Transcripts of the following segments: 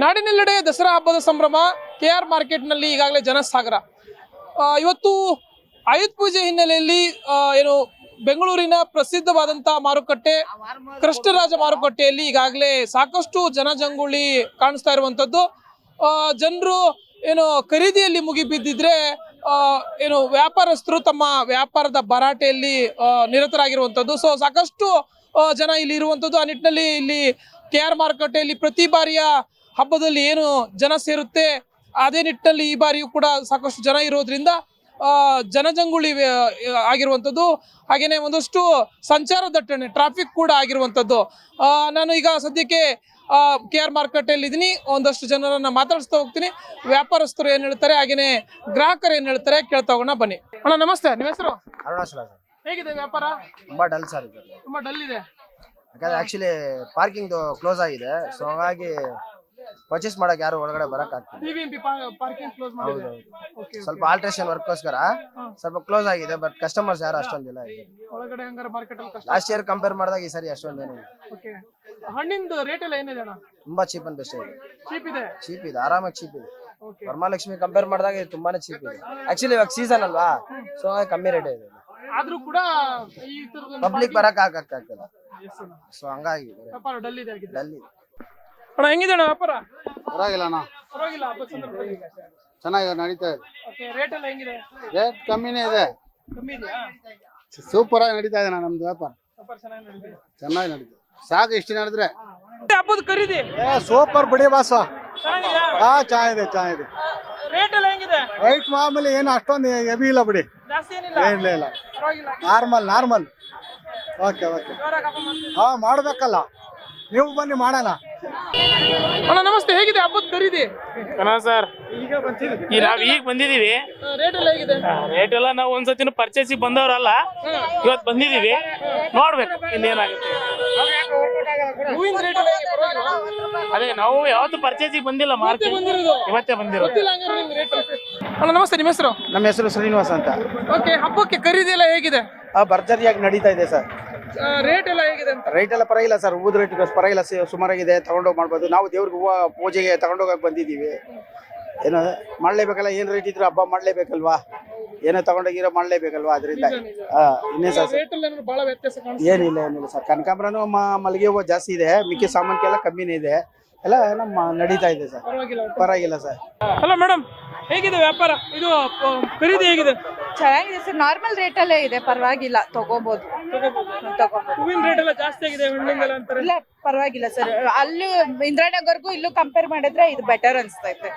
ನಾಡಿನೆಲ್ಲೆಡೆ ದಸರಾ ಹಬ್ಬದ ಸಂಭ್ರಮ ಕೆ ಆರ್ ಮಾರ್ಕೆಟ್ನಲ್ಲಿ ಈಗಾಗಲೇ ಜನಸಾಗರ. ಇವತ್ತು ಆಯುಧ ಪೂಜೆ ಹಿನ್ನೆಲೆಯಲ್ಲಿ ಏನು ಬೆಂಗಳೂರಿನ ಪ್ರಸಿದ್ಧವಾದಂತಹ ಮಾರುಕಟ್ಟೆ, ಕೃಷ್ಣರಾಜ ಮಾರುಕಟ್ಟೆಯಲ್ಲಿ ಈಗಾಗಲೇ ಸಾಕಷ್ಟು ಜನಜಂಗುಳಿ ಕಾಣಿಸ್ತಾ ಇರುವಂಥದ್ದು ಜನರು ಏನು ಖರೀದಿಯಲ್ಲಿ ಮುಗಿಬಿದ್ದಿದ್ರೆ ಏನು ವ್ಯಾಪಾರಸ್ಥರು ತಮ್ಮ ವ್ಯಾಪಾರದ ಭರಾಟೆಯಲ್ಲಿ ನಿರತರಾಗಿರುವಂಥದ್ದು ಸೊ ಸಾಕಷ್ಟು ಜನ ಇಲ್ಲಿ ಇರುವಂಥದ್ದು ಆ ನಿಟ್ಟಿನಲ್ಲಿ ಇಲ್ಲಿ ಕೆ ಆರ್ ಮಾರುಕಟ್ಟೆಯಲ್ಲಿ ಪ್ರತಿ ಬಾರಿಯ ಹಬ್ಬದಲ್ಲಿ ಏನು ಜನ ಸೇರುತ್ತೆ ಅದೇ ನಿಟ್ಟಿನಲ್ಲಿ ಈ ಬಾರಿಯೂ ಕೂಡ ಸಾಕಷ್ಟು ಜನ ಇರೋದ್ರಿಂದ ಜನಜಂಗುಳಿ ಆಗಿರುವಂಥದ್ದು ಹಾಗೆಯೇ ಒಂದಷ್ಟು ಸಂಚಾರ ದಟ್ಟಣೆ ಟ್ರಾಫಿಕ್ ಕೂಡ ಆಗಿರುವಂಥದ್ದು. ನಾನು ಈಗ ಸದ್ಯಕ್ಕೆ ಕೆ ಆರ್ ಮಾರ್ಕೆಟಲ್ಲಿ ಇದ್ದೀನಿ ಒಂದಷ್ಟು ಜನರನ್ನ ಮಾತಾಡಿಸ್ತಾ ಹೋಗ್ತೀನಿ. ವ್ಯಾಪಾರಸ್ಥರು ಏನು ಹೇಳ್ತಾರೆ ಹಾಗೆಯೇ ಗ್ರಾಹಕರು ಏನು ಹೇಳ್ತಾರೆ ಕೇಳ್ತಾ ಹೋಗೋಣ ಬನ್ನಿ. ಅಣ್ಣ ನಮಸ್ತೆ ನಿಮ್ಮ ಹೆಸರು? ಅರುಣಾಚಲ ಸರ್. ಹೇಗಿದೆ ವ್ಯಾಪಾರ? ತುಂಬಾ ಡಲ್ ಸರ್ ತುಂಬಾ ಡಲ್ ಇದೆ. ಯಾಕಂದ್ರೆ ಆಕ್ಚುಲಿ ಪಾರ್ಕಿಂಗ್ ಕ್ಲೋಸ್ ಆಗಿದೆ ಸೊ ಹಾಗಾಗಿ ಪರ್ಚೇಸ್ ಮಾಡಕ್ ಯಾರು ಒಳಗಡೆ ಬರಕ್ ಆಗ್ತಿಲ್ಲ. ಬಿಬಿಎಂಪಿ ಪಾರ್ಕಿಂಗ್ ಕ್ಲೋಸ್ ಮಾಡಿದೆ ಓಕೆ ಸ್ವಲ್ಪ ಆಲ್ಟ್ರೇಷನ್ ವರ್ಕ್ಗೋಸ್ಕರ ಸ್ವಲ್ಪ ಕ್ಲೋಸ್ ಆಗಿದೆ ಬಟ್ ಕಸ್ಟಮರ್ಸ್ ಯಾರು ಅಷ್ಟೊಂದಿಲ್ಲ ಒಳಗಡೆ ಹಂಗಾರೆ ಮಾರ್ಕೆಟ್ ಅಲ್ಲಿ ಕಷ್ಟ ಲಾಸ್ಟ್ ಇಯರ್ ಕಂಪೇರ್ ಮಾಡಿದಾಗ ಈ ಸರಿ ಅಷ್ಟೊಂದೇನು ಓಕೆ ಹಣ್ಣಿಂದು ರೇಟ್ ಎಲ್ಲ ಏನಿದೆ ಅಣ್ಣ? ತುಂಬಾ ಚೀಪ್ ಅಂತ ಬೆಸ್ಟ್ ಇದೆ ಚೀಪ್ ಇದೆ? ಚೀಪ್ ಇದೆ ಆರಾಮಾಗಿ ಚೀಪ್ ಇದೆ. ಓಕೆ ವರಮಹಾಲಕ್ಷ್ಮಿ ಕಂಪೇರ್ ಮಾಡಿದಾಗ ಇದು ತುಂಬಾನೇ ಚೀಪ್ ಇದೆ. ಆಕ್ಚುಲಿ ಇವಾಗ ಸೀಸನ್ ಅಲ್ವಾ ಸೊ ಕಮ್ಮಿ ರೇಟ್ ಇದೆ. ಆದ್ರೂ ಕೂಡ ಈ ತರದ ಪಬ್ಲಿಕ್ ಬರಕ್ ಆಗ್ತಿಲ್ಲ. ಸೊ ಹಂಗಾಗಿ ವ್ಯಾಪಾರ ಡಲ್ ಇದೆ ಆಗಿದೆ ಡಲ್ ಇದೆ. ಅಣ್ಣ ಹೆಂಗಿದೆ ಅಣ್ಣ ವ್ಯಾಪಾರ? ಪರವಾಗಿಲ್ಲ ಅಣ್ಣ. ಪರವಾಗಿಲ್ಲ ಹಬ್ಬದ ಸಂದರ್ಭದಲ್ಲಿ. ಚೆನ್ನಾಗಿ ನಡೀತಾ ಇದೆ. ಓಕೆ ರೇಟ್ ಎಲ್ಲ ಹೆಂಗಿದೆ? ರೇಟ್ ಕಮ್ಮಿನೇ ಇದೆ. ಕಮ್ಮಿ ಇದೆಯಾ? ಸೂಪರ್ ಆಗಿ ನಡೀತಾ ಇದೆ ಅಣ್ಣ ನಮ್ದು ವ್ಯಾಪಾರ. ವ್ಯಾಪಾರ ಚೆನ್ನಾಗಿ ನಡೀತಿದೆ ಚೆನ್ನಾಗಿ ನಡೀತದೆ ಸಾಕು ಇಷ್ಟು ನಡೆದ್ರೆ. ಹಬ್ಬದ ಖರೀದಿ? ಸೂಪರ್ ಬಿಡಿ ಬಾಸ ಚೆನ್ನಾಗಿದೆಯಾ? ಹಾ ಚೆನ್ನಾಗಿದೆ ಚೆನ್ನಾಗಿದೆ. ರೇಟ್ ಎಲ್ಲ ಹೆಂಗಿದೆ? ರೈಟ್ ಮಾಮೂಲಿ ಏನು ಅಷ್ಟೊಂದು ಹೆವಿ ಇಲ್ಲ ಬಿಡಿ. ಜಾಸ್ತಿ ಏನಿಲ್ಲ? ಏನಿಲ್ಲ ಇಲ್ಲ ಪರವಾಗಿಲ್ಲ. ನಾರ್ಮಲ್ ನಾರ್ಮಲ್ ಓಕೆ ಓಕೆ ಜೋರಾಗಿ ಹಬ್ಬ ಮಾಡ್ತೀವಿ. ಹಾ ಮಾಡ್ಬೇಕಲ್ಲ. ನೀವು ಬನ್ನಿ ಮಾಡೋಣ. ಅಣ್ಣ ನಮಸ್ತೆ ಹೇಗಿದೆ? ಹಬ್ಬದ ಖರೀದಿ? ಅಣ್ಣ ಸರ್ ಈಗ ನಾವ್ ಈಗ ಬಂದಿದೀವಿ ರೇಟ್ ಎಲ್ಲ ಹೇಗಿದೆ? ರೇಟ್ ಎಲ್ಲ ನಾವು ಒಂದ್ಸತಿನ ಪರ್ಚೇಸಿಗೆ ಬಂದವರಲ್ಲ ಇವತ್ತು ಬಂದಿದೀವಿ ನೋಡ್ಬೇಕು ಇನ್ನೇನಾಗುತ್ತೆ. ಹೂವಿನ ರೇಟ್ ಎಲ್ಲ ಹೇಗೆ ಪರವಾಗಿಲ್ಲ ಅದೇ ನಾವು ಯಾವತ್ತು ಪರ್ಚೇಸಿಗೆ ಬಂದಿಲ್ಲ ಮಾರ್ಕೆಟ್. ಬಂದಿರೋದು? ಇವತ್ತೇ ಬಂದಿರೋದು. ಗೊತ್ತಿಲ್ಲ ಹಂಗಾರೆ ನಿಮ್ಗೆ ರೇಟ್ ಅಣ್ಣ ನಮಸ್ತೆ ನಿಮ್ಮ ಹೆಸರು? ನಮ್ಮ ಹೆಸರು ಶ್ರೀನಿವಾಸ್ ಅಂತ. ಓಕೆ ಹಬ್ಬಕ್ಕೆ ಖರೀದಿ ಎಲ್ಲ ಹೇಗಿದೆ? ಆ ಭರ್ಜರಿಯಾಗಿ ನಡೀತಾ ಇದೆ ಸರ್. ರೇಟ್ ಎಲ್ಲ ಹೇಗಿದೆ ಅಂತ. ರೈಟ್ ಎಲ್ಲ ಪರವಾಗಿಲ್ಲ ಸರ್ ಹೂದ ರೇಟ್ ಪರವಾಗಿಲ್ಲ ಸ- ಸುಮಾರಾಗಿದೆ ತಗೊಂಡೋಗಿ ಮಾಡ್ಬೋದು. ನಾವು ದೇವ್ರಿಗೆ ಹೂವು ಪೂಜೆಗೆ ತಗೊಂಡೋಗಕ್ಕೆ ಬಂದಿದ್ದೀವಿ. ಏನೋ ಮಾಡಲೇಬೇಕಲ್ಲ? ಏನು ರೇಟ್ ಇದ್ರು ಹಬ್ಬ ಮಾಡಲೇಬೇಕಲ್ವಾ? ಏನೋ ತಗೊಂಡೋಗಿರೋ ಮಾಡಲೇಬೇಕಲ್ವಾ ಅದರಿಂದ? ಇನ್ನೇ ಸರ್ ರೇಟ್ ಎಲ್ಲ ಏನಾದ್ರು ಬಹಳ ವ್ಯತ್ಯಾಸ ಕಾಣಿಸ್ತಾ ಏನಿಲ್ಲ ಏನಿಲ್ಲ ಸರ್ ಕನಕಾಂಬರನು ಮ- ಮಲ್ಲಿಗೆ ಹೂವು ಜಾಸ್ತಿ ಇದೆ. ಮಿಕ್ಕಿ ಸಾಮಾನ್ಗೆಲ್ಲ ಕಮ್ಮಿನೇ ಇದೆ. ಎಲ್ಲ ನಮ್ಮ ನಡೀತಾ ಇದೆ ಸರ್ ಪರವಾಗಿಲ್ಲ ಪರವಾಗಿಲ್ಲ ಸರ್ ಹಲೋ ಮೇಡಮ್ ಹೇಗಿದೆ ವ್ಯಾಪಾರ? ಇದು ಖರೀದಿ ಹೇಗಿದೆ? ಚೆನ್ನಾಗಿದೆ ಸರ್. ನಾರ್ಮಲ್ ರೇಟಲ್ಲೇ ಇದೆ. ಪರವಾಗಿಲ್ಲ. ತಗೋಬಹುದು ಹೂವಿನ ರೇಟ್ ಎಲ್ಲ ಜಾಸ್ತಿ ಆಗಿದೆ ಹಣ್ಣಿಂದೆಲ್ಲ ಅಂತಾರೆ. ಇಲ್ಲ ಪರವಾಗಿಲ್ಲ ಸರ್. ಅಲ್ಲಿ ಇಂದ್ರಾನಗರ್ಗೂ ಇಲ್ಲೂ ಕಂಪೇರ್ ಮಾಡಿದ್ರೆ ಇದು ಬೆಟರ್ ಅನ್ಸ್ತೈತೆ.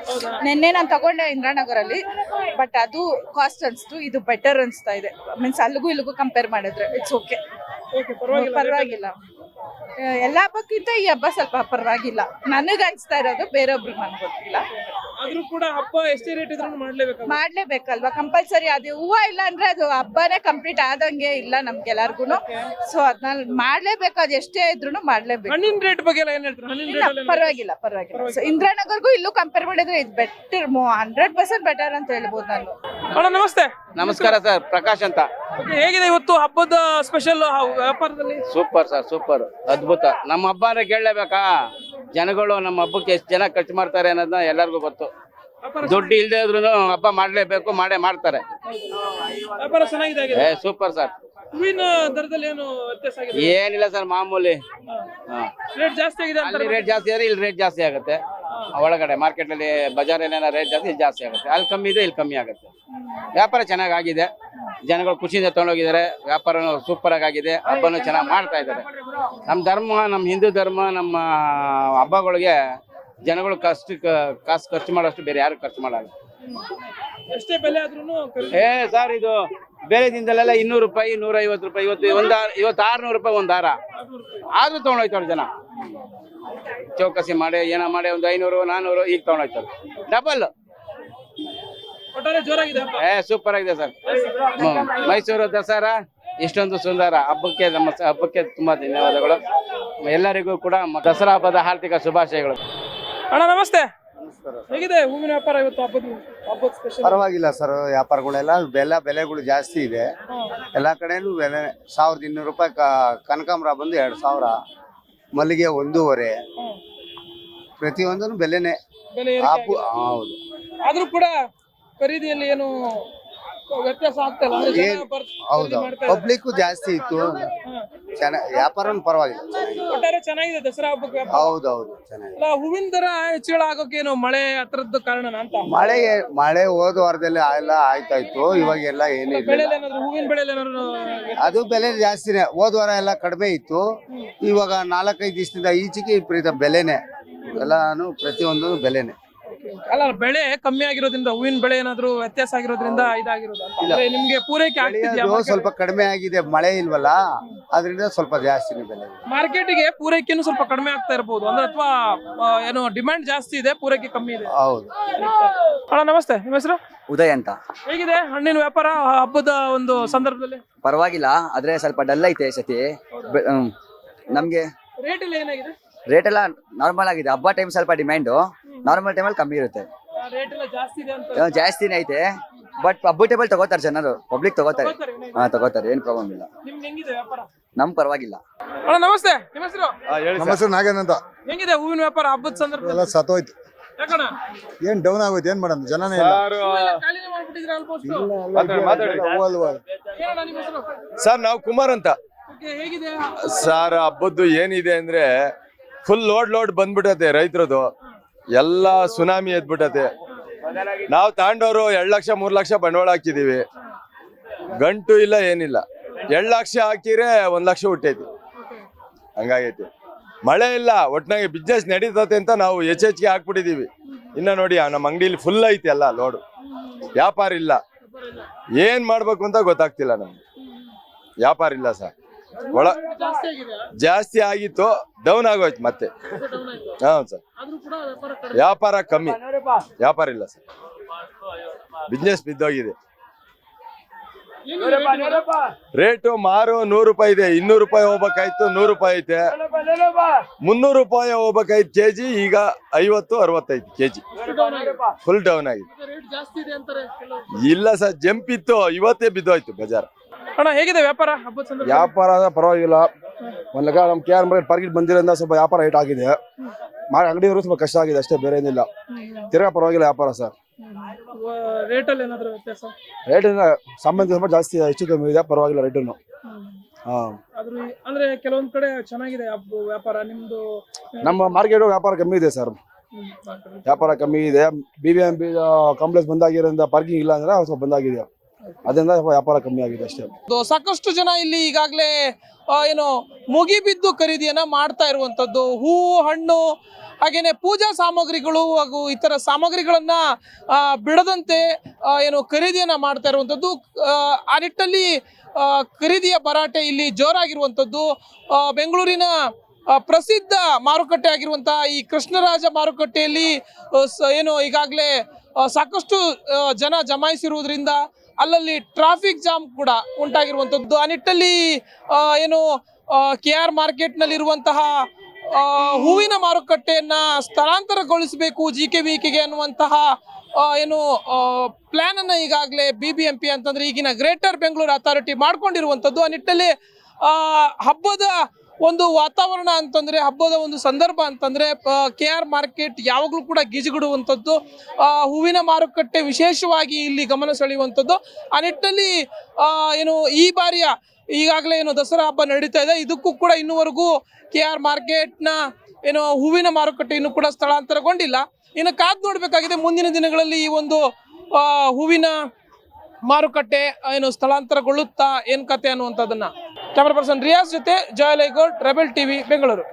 ನಿನ್ನೆ ನಾನು ತಗೊಂಡೆ ಇಂದ್ರಾನಗರಲ್ಲಿ ಬಟ್ ಅದು ಕಾಸ್ಟ್ ಅನ್ಸ್ತು ಇದು ಬೆಟರ್ ಅನ್ಸ್ತಾ ಇದೆ. ಮೀನ್ಸ್ ಅಲ್ಲಿಗೂ ಇಲ್ಲಿಗೂ ಕಂಪೇರ್ ಮಾಡಿದ್ರೆ ಇಟ್ಸ್ ಓಕೆ ಪರವಾಗಿಲ್ಲ. ಎಲ್ಲ ಹಬ್ಬಕ್ಕಿಂತ ಈ ಹಬ್ಬ ಸ್ವಲ್ಪ ಪರವಾಗಿಲ್ಲ. ನನಗೆ ಅನ್ಸ್ತಾ ಇರೋದು ಬೇರೊಬ್ರಿಗೆ ನನ್ಗೆ ಗೊತ್ತಿಲ್ಲ. ಆದ್ರೂ ಕೂಡ ಹಬ್ಬ ಎಷ್ಟೇ ರೇಟ್ ಇದ್ರೂ ಮಾಡ್ಲೇಬೇಕು ಮಾಡ್ಲೇಬೇಕಲ್ವಾ? ಕಂಪಲ್ಸರಿ ಅದು ಹೂವ ಇಲ್ಲ ಅಂದ್ರೆ ಅದು ಹಬ್ಬನೇ ಕಂಪ್ಲೀಟ್ ಆದಂಗೆ ಇಲ್ಲ ನಮ್ಗೆಲ್ಲರಿಗೂ ಸೊ ಅದನ್ನ ಮಾಡ್ಲೇಬೇಕು ಅದು ಎಷ್ಟೇ ಇದ್ರು ಮಾಡ್ಲೇಬೇಕು. ಹಣ್ಣಿನ ರೇಟ್ ಬಗ್ಗೆ ಎಲ್ಲ ಏನ್ ಹೇಳ್ತಾರೆ? ಹಣ್ಣಿನ ಇಲ್ಲ ರೇಟ್ ಎಲ್ಲ ಪರವಾಗಿಲ್ಲ ಪರವಾಗಿಲ್ಲ. ಸೊ ಇಂದ್ರಾನಗರ್ಗೂ ಇಲ್ಲೂ ಕಂಪೇರ್ ಮಾಡಿದ್ರೆ ಇದು ಬೆಟರ್ ಹಂಡ್ರೆಡ್ ಪರ್ಸೆಂಟ್ ಬೆಟರ್ ಅಂತ ಹೇಳ್ಬೋದು ನಾನು. ಅಣ್ಣ ನಮಸ್ತೆ. ನಮಸ್ಕಾರ ಸರ್ ಪ್ರಕಾಶ್ ಅಂತ. ಹೇಗಿದೆ ಇವತ್ತು ಹಬ್ಬದ ಸ್ಪೆಷಲ್ ವ್ಯಾಪಾರದಲ್ಲಿ? Super sir super. ಅದ್ಭುತ. ನಮ್ಮ ಹಬ್ಬ ಅಂದ್ರೆ ಕೇಳಲೇಬೇಕಾ? ಜನಗಳು ನಮ್ಮ ಹಬ್ಬಕ್ಕೆ ಎಷ್ಟು ಜನ ಖರ್ಚು ಮಾಡ್ತಾರೆ ಅನ್ನೋದನ್ನ ಎಲ್ಲರಿಗೂ ಗೊತ್ತು. ದುಡ್ಡು ಇಲ್ಲದೆ ಇದ್ರು ಹಬ್ಬ ಮಾಡ್ಲೇಬೇಕು ಮಾಡೇ ಮಾಡ್ತಾರೆ. ವ್ಯಾಪಾರ ಚೆನ್ನಾಗಿದೆ ಆಗಿದೆ ಏ ಸೂಪರ್ ಸರ್. ಹೂವಿನ ದರದಲ್ಲಿ ಏನು ವ್ಯತ್ಯಾಸ ಆಗಿದೆ? ಏನಿಲ್ಲ ಸರ್ ಮಾಮೂಲಿ. ರೇಟ್ ಜಾಸ್ತಿ ಆಗಿದೆ ಅಲ್ಲಿ ರೇಟ್ ಜಾಸ್ತಿ ಆದ್ರೆ ಇಲ್ಲಿ ರೇಟ್ ಜಾಸ್ತಿ ಆಗುತ್ತೆ. ಒಳಗಡೆ ಮಾರ್ಕೆಟ್ ಅಲ್ಲಿ ಬಜಾರ್ ಏನೇನ ರೇಟ್ ಜಾಸ್ತಿ ಇಲ್ಲಿ ಜಾಸ್ತಿ ಆಗುತ್ತೆ. ಅಲ್ಲಿ ಕಮ್ಮಿ ಇದೆ ಇಲ್ಲಿ ಕಮ್ಮಿ ಆಗುತ್ತೆ. ವ್ಯಾಪಾರ ಚೆನ್ನಾಗಿ ಆಗಿದೆ ಜನಗಳು ಖುಷಿಯಿಂದ ತಗೊಂಡೋಗಿದ್ದಾರೆ. ವ್ಯಾಪಾರ ಸೂಪರ್ ಆಗಿ ಆಗಿದೆ ಹಬ್ಬನು ಚೆನ್ನಾಗಿ ಮಾಡ್ತಾ ಇದ್ದಾರೆ. ನಮ್ಮ ಧರ್ಮ ನಮ್ಮ ಹಿಂದೂ ಧರ್ಮ ನಮ್ಮ ಹಬ್ಬಗಳಿಗೆ ಜನಗಳು ಕಷ್ಟ ಕಾಸು ಖರ್ಚು ಮಾಡೋಷ್ಟು ಬೇರೆ ಯಾರು ಖರ್ಚು ಮಾಡಲ್ಲ. ಎಷ್ಟೇ ಬೆಲೆ ಆದ್ರೂ ಏ ಸರ್ ಇದು ಬೇರೆ ದಿನದಲ್ಲೆಲ್ಲ ಇನ್ನೂರು ರೂಪಾಯಿ ನೂರ ಐವತ್ತು ರೂಪಾಯಿ ಇವತ್ತು ಒಂದು ಇವತ್ತು ಆರ್ನೂರು ರೂಪಾಯಿ ಒಂದು ಹಾರ. ಆದ್ರೂ ತಗೊಂಡೋಯ್ತಾಳೆ ಜನ. ಚೌಕಸಿ ಮಾಡಿ ಏನೋ ಮಾಡಿ ಒಂದು ಐನೂರು ನಾನ್ನೂರು ಈಗ ತಗೊಂಡೋಯ್ತಾರೆ ಡಬಲ್ ಏ ಸೂಪರ್ ಆಗಿದೆ ಸರ್. ಮೈಸೂರು ದಸರಾ ಇಷ್ಟೊಂದು ಸುಂದರ. ಹಬ್ಬಕ್ಕೆ ನಮ್ಮ ಹಬ್ಬಕ್ಕೆ ತುಂಬಾ ಧನ್ಯವಾದಗಳು. ಎಲ್ಲರಿಗೂ ಕೂಡ ದಸರಾ ಹಬ್ಬದ ಹಾರ್ದಿಕ ಶುಭಾಶಯಗಳು. ಅಣ್ಣ ನಮಸ್ತೆ. ಹೇಗಿದೆ ಹೂವಿನ ವ್ಯಾಪಾರ ಇವತ್ತು ಹಬ್ಬದ ಹಬ್ಬದ ಸ್ಪೆಷಲ್ ಪರವಾಗಿಲ್ಲ ಸರ್ ವ್ಯಾಪಾರಗಳೆಲ್ಲ ಬೆಲ್ಲ ಬೆಲೆಗಳು ಜಾಸ್ತಿ ಇದೆ. ಎಲ್ಲ ಕಡೆನೂ ಬೆಲೆ ಸಾವಿರದ ಇನ್ನೂರು ರೂಪಾಯಿ ಕ- ಕನಕಾಂಬರ ಬಂದು ಎರಡು ಸಾವಿರ ಮಲ್ಲಿಗೆ ಒಂದೂವರೆ. ಪ್ರತಿಯೊಂದನು ಬೆಲೆನೆ. ಬೆಲೆ ಏರಿಕೆ ಆಪು ಆಗಿದೆ. ಹೌದು. ಆದ್ರೂ ಕೂಡ ಖರೀದಿಯಲ್ಲಿ ಏನು ವ್ಯತ್ಯಾಸ ಆಗ್ತಲ್ಲ ಅಂದ್ರೆ ಜನ ಏನ್- ಬರ್- ಹೌದು. ಜಾಸ್ತಿ ಇತ್ತು. ಚೆನ್ನ ವ್ಯಾಪಾರವನು ಪರವಾಗಿಲ್ಲ. ಚೆನ್ನಾಗಿದೆ. ಒಟ್ಟಾರೆ ಚೆನ್ನಾಗಿದೆ ದಸರಾ ಹಬ್ಬಕ್ಕೆ ವ್ಯಾಪಾರ. ಹೌದು ಹೌದು ಚೆನ್ನಾಗಿದೆ. ಅಲ್ಲ ಹೂವಿನ ದರ ಹೆಚ್ಚಳ ಆಗೋಕೇನು ಮಳೆ ಹತ್ರದ್ದು ಕಾರಣ ಅಂತ. ಮಳೆ ಮಳೆ ಹೋದ ವಾರದಲ್ಲಿ ಎಲ್ಲ ಆಯ್ತಾ ಇತ್ತು. ಇವಾಗೆಲ್ಲ ಏನು ಬೆಳೆಯಲ್ಲಿ ಇಲ್ಲ ಏನಾದ್ರು ಹೂವಿನ ಬೆಳೆ ಏನಾದ್ರು ಅದು ಬೆಲೆ ಜಾಸ್ತಿನೇ. ಹೋದ ವಾರ ಎಲ್ಲ ಕಡಿಮೆ ಇತ್ತು. ಇವಾಗ ನಾಲ್ಕೈದು ದಿವಸದಿಂದ ಈಚೆಗೆ ವಿಪರೀತ ಬೆಲೆನೆ. ಎಲ್ಲಾನು ಪ್ರತಿಯೊಂದು ಬೆಲೆನೆ. ಅಲ್ಲ ಬೆಳೆ ಕಮ್ಮಿ ಆಗಿರೋದ್ರಿಂದ ಹೂವಿನ ಬೆಳೆ ಏನಾದ್ರು ವ್ಯತ್ಯಾಸ ಆಗಿರೋದ್ರಿಂದ ಇದಾಗಿರೋದು ಅಂತ. ಇಲ್ಲ. ಅಂದ್ರೆ ನಿಮ್ಗೆ ಪೂರೈಕೆ ಆಗ್ತಿದ್ಯಾ ಬೆಳೆಯೋದು ಸ್ವಲ್ಪ ಕಡಿಮೆ ಆಗಿದೆ ಮಳೆ ಇಲ್ವಲ್ಲ ಅದರಿಂದ ಸ್ವಲ್ಪ ಜಾಸ್ತಿ ಬೆಲೆ ಮಾರ್ಕೆಟ್ಗೆ ಪೂರೈಕೆನು ಸ್ವಲ್ಪ ಕಡಿಮೆ ಆಗ್ತಾ ಇರಬಹುದು ಅಂದ್ರೆ ಅಥವಾ ಏನು ಡಿಮ್ಯಾಂಡ್ ಜಾಸ್ತಿ ಇದೆ ಪೂರೈಕೆ ಕಮ್ಮಿ ಇದೆ. ಹೌದು. ಅಣ್ಣ ನಮಸ್ತೆ ನಿಮ್ಮ ಹೆಸರು? ಉದಯ ಅಂತ. ಹೇಗಿದೆ ಹಣ್ಣಿನ ವ್ಯಾಪಾರ ಹಬ್ಬದ ಒಂದು ಸಂದರ್ಭದಲ್ಲಿ? ಪರವಾಗಿಲ್ಲ ಆದ್ರೆ ಸ್ವಲ್ಪ ಡಲ್ ಐತೆ ಈ ಸತಿ. ಬೆ- ಹ್ಮ್. ನಮ್ಗೆ ರೇಟ್ ಎಲ್ಲ ಏನಾಗಿದೆ? ರೇಟ್ ಎಲ್ಲ ನಾರ್ಮಲ್ ಆಗಿದೆ ಹಬ್ಬ ಟೈಮ್ ಸ್ವಲ್ಪ ಡಿಮ್ಯಾಂಡು ನಾರ್ಮಲ್ ಟೈಮಲ್ಲಿ ಕಮ್ಮಿ ಇರುತ್ತೆ. ರೇಟ್ ಎಲ್ಲ ಜಾಸ್ತಿ ಇದೆ ಅಂತ ಜಾಸ್ತಿನೇ ಐತೆ. ಬಟ್ ಟೇಬಲ್ ತಗೋತಾರೆ ಜನರು. ಪಬ್ಲಿಕ್ ತಗೋತಾರೆ. ಹಾ ತಗೋತಾರೆ. ಏನ್ ಪ್ರಾಬ್ಲಮ್ ಇಲ್ಲ. ನಿಮ್ಗೆ ಹೆಂಗಿದೆ ವ್ಯಾಪಾರ? ನಮ್ ಪರವಾಗಿಲ್ಲ. ಅಣ್ಣ ನಮಸ್ತೆ. ನಿಮ್ಮ ಹೆಸರು? ಹೆಸರು ನಾಗೇನ್ ಅಂತ. ಹೆಂಗಿದೆ ಹೂವಿನ ವ್ಯಾಪಾರ ಹಬ್ಬದ ಸಂದರ್ಭ ಎಲ್ಲ ಸತ್ತೋಯ್ತು. ಯಾಕಣ್ಣ? ಏನ್ ಡೌನ್ ಆಗೋಯ್ತು? ಏನ್ ಮಾಡೋದು? ಜನನೇ ಇಲ್ಲ. ಖಾಲಿನೇ ಮಾಡ್ಬಿಟ್ಟಿದ್ರ ಆಲ್ಮೋಸ್ಟ್ ಹೂ ಅಲ್ವಾ? ಏನಣ್ಣ ನಿಮ್ಮ ಹೆಸರು? ಸರ್ ನಾವು ಕುಮಾರ್ ಅಂತ. ಓಕೆ ಹೇಗಿದೆ? ಸರ್ ಹಬ್ಬದ್ದು ಏನಿದೆ ಅಂದ್ರೆ ಫುಲ್ ಲೋಡ್ ಲೋಡ್ ಬಂದ್ಬಿಟ್ಟತೆ ರೈತರದು ಎಲ್ಲ ಸುನಾಮಿ ಎದ್ಬಿಟ್ಟತೆ. ನಾವು ತಾಂಡವರು ಎರಡು ಲಕ್ಷ, ಮೂರು ಲಕ್ಷ ಬಂಡವಾಳ ಹಾಕಿದೀವಿ. ಗಂಟು ಇಲ್ಲ, ಏನಿಲ್ಲ. ಎರಡು ಲಕ್ಷ ಹಾಕಿದ್ರೆ ಒಂದು ಲಕ್ಷ ಹುಟ್ಟೈತಿ. ಹಂಗಾಗೈತಿ. ಮಳೆ ಇಲ್ಲ, ಒಟ್ನಾಗೆ ಬಿಸ್ನೆಸ್ ನಡೀತತೆ ಅಂತ ನಾವು ಹೆಚ್ಚೆಚ್ಗೆ ಹಾಕ್ಬಿಟ್ಟಿದೀವಿ. ಇನ್ನ ನೋಡಿ ನಮ್ಮ ಅಂಗಡಿಲಿ ಫುಲ್ ಐತಿ ಎಲ್ಲ ಲೋಡು ವ್ಯಾಪಾರ ಇಲ್ಲ. ಏನ್ ಮಾಡ್ಬೇಕು ಅಂತ ಗೊತ್ತಾಗ್ತಿಲ್ಲ ನಮ್ಗೆ. ವ್ಯಾಪಾರ ಇಲ್ಲ ಸರ್. ಒಳ ಜಾಸ್ತಿ ಆಗಿದೆ. ಜಾಸ್ತಿ ಆಗಿತ್ತು ಡೌನ್ ಆಗೋಯ್ತು ಮತ್ತೆ. ಹಾಂ ಹೌದು ಸರ್ ವ್ಯಾಪಾರ ಕಡಿಮೆ. ವ್ಯಾಪಾರ ಕಮ್ಮಿ. ವ್ಯಾಪಾರ ಇಲ್ಲ ಸರ್. ಬಿಸ್ನೆಸ್ ಬಿದ್ದೋಗಿದೆ? ರೇಟು ಮಾರು ನೂರು ರೂಪಾಯಿ ಇದೆ. ಇನ್ನೂರು ರೂಪಾಯಿ ಹೋಗ್ಬೇಕಾಯ್ತು ನೂರು ರೂಪಾಯಿ ಐತೆ. ಮುನ್ನೂರು ರೂಪಾಯಿ ಹೋಗ್ಬೇಕಾಯ್ತು ಕೆ ಜಿ ಈಗ ಐವತ್ತು ಅರವತ್ತೈದು ಕೆ ಜಿ ಫುಲ್ ಡೌನ್ ಆಗಿದೆ. ಮತ್ತೆ ಜಾಸ್ತಿ ಇದೆ ಅಂತಾರೆ ಇಲ್ಲ ಸರ್. ಜಂಪ್ ಇತ್ತು ಇವತ್ತೇ ಬಿದ್ದೋಯ್ತು ಬಜಾರ್. ಅಣ್ಣ ಹೇಗಿದೆ ವ್ಯಾಪಾರ? ಹಬ್ಬದ ಸಂದರ್ಭ ವ್ಯಾಪಾರ ಪರವಾಗಿಲ್ಲ. ಒಂದ್ ಲೆಕ್ಕ ನಮ್ಮ ಕೆ ಆರ್ ಮಾರ್ಕೆಟ್ ಪಾರ್ಕಿಟ್ ಬಂದಿರೋದ್ರಿಂದ ಸ್ವಲ್ಪ ವ್ಯಾಪಾರ ಹೈಟ್ ಆಗಿದೆ. ಮಾಡಿ ಅಂಗಡಿಯವರು ಸ್ವಲ್ಪ ಕಷ್ಟ ಆಗಿದೆ ಅಷ್ಟೇ ಬೇರೆ ಏನಿಲ್ಲ. ತಿರ್ಗಾ ಪರವಾಗಿಲ್ಲ ವ್ಯಾಪಾರ ಸರ್ ರೇಟ್ ಅಲ್ಲಿ ಸಂಬಂಧ ವ್ಯತ್ಯಾಸ? ರೇಟ್ ಸಾಮಾನ್ಯ ಸ್ವಲ್ಪ ಜಾಸ್ತಿ ಹೆಚ್ಚು ಕಮ್ಮಿ ಇದೆ ಪರವಾಗಿಲ್ಲ ರೇಟನ್ನು ಹಾ. ಆದ್ರೂ ಈ- ಅಂದ್ರೆ ಕೆಲವೊಂದ್ ಕಡೆ ಚೆನ್ನಾಗಿದೆ ಹಬ್ಬ ವ್ಯಾಪಾರ ನಿಮ್ದು? ನಮ್ಮ ಮಾರ್ಕೆಟ್ ವ್ಯಾಪಾರ ಕಮ್ಮಿ ಇದೆ ಸರ್ ವ್ಯಾಪಾರ ಕಮ್ಮಿ ಇದೆ. B B M B complex ಬಂದಾಗಿರೋದ್ರಿಂದ parking ಇಲ್ಲ ಅಂದ್ರೆ ಸ್ವಲ್ಪ ಬಂದಾಗಿದೆ. ಅದರಿಂದ ವ್ಯಾಪಾರ ಕಮ್ಮಿ ಆಗಿದೆ ಅಷ್ಟೇ. ಸಾಕಷ್ಟು ಜನ ಇಲ್ಲಿ ಈಗಾಗಲೇ ಏನು ಮುಗಿಬಿದ್ದು ಖರೀದಿಯನ್ನ ಮಾಡ್ತಾ ಇರುವಂತದ್ದು. ಹೂವು ಹಣ್ಣು ಹಾಗೇನೆ ಪೂಜಾ ಸಾಮಗ್ರಿಗಳು ಹಾಗೂ ಇತರ ಸಾಮಗ್ರಿಗಳನ್ನ ಬಿಡದಂತೆ ಏನು ಖರೀದಿಯನ್ನ ಮಾಡ್ತಾ ಇರುವಂತದ್ದು. ಆ, ನಿಟ್ಟಲ್ಲಿ ಖರೀದಿಯ ಭರಾಟೆ ಇಲ್ಲಿ ಜೋರಾಗಿರುವಂತದ್ದು. ಆ, ಬೆಂಗಳೂರಿನ ಪ್ರಸಿದ್ಧ ಮಾರುಕಟ್ಟೆ ಆಗಿರುವಂತಹ ಈ ಕೃಷ್ಣರಾಜ ಮಾರುಕಟ್ಟೆಯಲ್ಲಿ ಏನು ಈಗಾಗಲೇ ಸಾಕಷ್ಟು ಜನ ಜಮಾಯಿಸಿರುವುದರಿಂದ ಅಲ್ಲಲ್ಲಿ ಟ್ರಾಫಿಕ್ ಜಾಮ್ ಕೂಡ ಉಂಟಾಗಿರುವಂಥದ್ದು ಆ ನಿಟ್ಟಲ್ಲಿ ಏನು ಕೆ ಆರ್ ಮಾರ್ಕೆಟ್ನಲ್ಲಿರುವಂತಹ ಹೂವಿನ ಮಾರುಕಟ್ಟೆಯನ್ನು ಸ್ಥಳಾಂತರಗೊಳಿಸಬೇಕು ಜಿ ಕೆ ವಿ ಕೆಗೆ ಅನ್ನುವಂತಹ ಏನು ಪ್ಲಾನ್ ಅನ್ನ ಈಗಾಗಲೇ ಬಿ ಬಿ ಎಂ ಪಿ ಅಂತಂದ್ರೆ ಈಗಿನ ಗ್ರೇಟರ್ ಬೆಂಗಳೂರು ಅಥಾರಿಟಿ ಮಾಡ್ಕೊಂಡಿರುವಂಥದ್ದು ಆ ನಿಟ್ಟಲ್ಲಿ ಹಬ್ಬದ ಒಂದು ವಾತಾವರಣ ಅಂತಂದ್ರೆ, ಹಬ್ಬದ ಒಂದು ಸಂದರ್ಭ ಅಂತಂದ್ರೆ ಕೆ ಆರ್ ಮಾರ್ಕೆಟ್ ಯಾವಾಗಲೂ ಕೂಡ ಗಿಜುಗುಡುವಂಥದ್ದು ಹೂವಿನ ಮಾರುಕಟ್ಟೆ ವಿಶೇಷವಾಗಿ ಇಲ್ಲಿ ಗಮನ ಸೆಳೆಯುವಂಥದ್ದು. ಆ ನಿಟ್ಟಿನಲ್ಲಿ ಏನು, ಈ ಬಾರಿಯ ಈಗಾಗಲೇ ಏನು ದಸರಾ ಹಬ್ಬ ನಡೀತಾ ಇದೆ. ಇದಕ್ಕೂ ಕೂಡ ಇನ್ನುವರೆಗೂ ಕೆ ಆರ್ ಮಾರ್ಕೆಟ್ನ ಏನು, ಹೂವಿನ ಮಾರುಕಟ್ಟೆ ಇನ್ನೂ ಕೂಡ ಸ್ಥಳಾಂತರಗೊಂಡಿಲ್ಲ. ಇನ್ನು ಕಾದು ನೋಡಬೇಕಾಗಿದೆ, ಮುಂದಿನ ದಿನಗಳಲ್ಲಿ ಈ ಒಂದು ಹೂವಿನ ಮಾರುಕಟ್ಟೆ, ಏನು, ಸ್ಥಳಾಂತರಗೊಳ್ಳುತ್ತಾ, ಏನು ಕತೆ ಅನ್ನುವಂಥದ್ದನ್ನ ಕ್ಯಾಮರಾ ಪರ್ಸನ್ ರಿಯಾಜ್ ಜೊತೆ ಜಯಲೈಗೌಡ್ ರೆಬೆಲ್ ಟಿವಿ ಬೆಂಗಳೂರು.